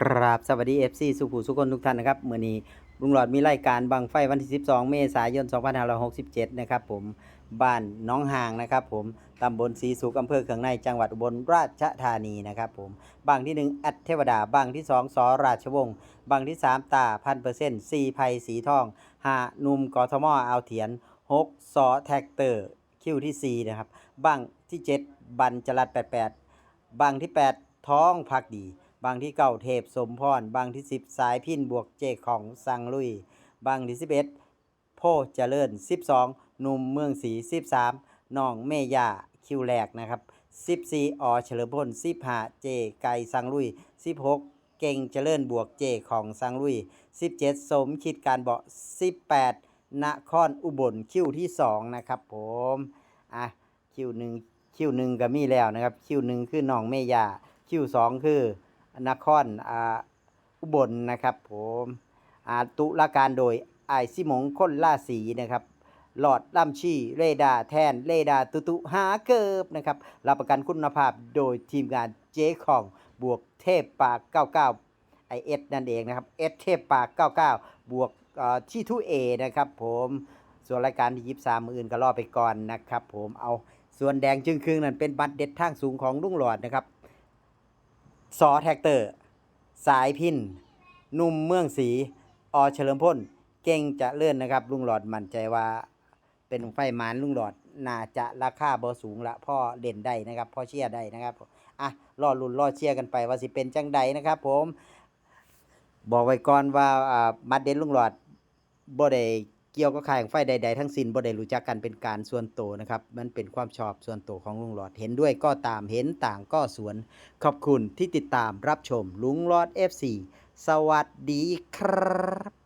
ครับสวัสดี FC สุภูสุคนทุกท่านนะครับเมื่อนี้ลุงหลอดมีรายการบังไฟวันที่ 12 เมษายน 2567 นะครับผมบ้านน้องหางนะครับผมตำบลศรีสุขอำเภอเขืองในจังหวัดอุบลราชธานีนะครับผมบางที่ 1 อัดเทวดาบางที่ 2สอราชวงศ์บางที่ 3 ตาพันเปอร์เซ็นต์4ไพสีทอง5นุ่มกอทมเอาเถียน6สอแท็กเตอร์คิวที่4นะครับบางที่ 7 บันจรัด88 บางที่ 8 ท้องพักดี บางที่เก้าเทพสมพร บางที่10สายพินบวกเจของสังลุย บางที่11โพเจริญ12หนุ่มเมืองศรี13น้องเมย่าคิวแรกนะครับ14อเฉลิมพล15เจไก่สังลุย16เก่งเจริญบวกเจของสังลุย17สมคิดการเบาะ18นครอุบลคิวที่2นะครับผมอะคิวหนึ่งคิวหนึ่งก็มีแล้วนะครับคิวหนึ่งคือน้องเมย่าคิวสองคือ นครอ,อุบลนะครับผมตุลาการโดยไอซิมงคนล่าสีนะครับหลอดล่ำชีเรดาแทนเรดาตุตุหาเกิบนะครับรับประกันคุณภาพโดยทีมงานเจของบวกเทพปาก 99ไอเอสนั่นเองนะครับเอสเทพปาก 99 บวกที่ทูเอนะครับผมส่วนรายการที่ยิบสามมืออื่นก็รอไปก่อนนะครับผมเอาส่วนแดงจึงครึ่งนั้นเป็นบัตรเด็ดทางสูงของลุงหลอดนะครับ ซอแท็กเตอร์ สายพินนุ่มเมืองศรีอเฉลิมพลเก่งจะเลื่อนนะครับ ลุงหลอดมั่นใจว่า เป็นไฟหมานลุงหลอดน่าจะราคาบ่สูงละพ่อเด่นได้นะครับพ่อเชียร์ได้นะครับอะรอลุ้นรอเชียร์กันไปว่าสิเป็นจังใดนะครับ ผม บอกไว้ก่อนว่าอ่ามัดเด่นลุงหลอดบ่ได้ เกี่ยวกับขายของไฟใด ๆ ทั้งสิ้นบ่ได้รู้จักกันเป็นการส่วนตัวนะครับ มันเป็นความชอบส่วนตัวของลุงหลอด เห็นด้วยก็ตาม เห็นต่างก็สวน ขอบคุณที่ติดตามรับชมลุงหลอด FC สวัสดีครับ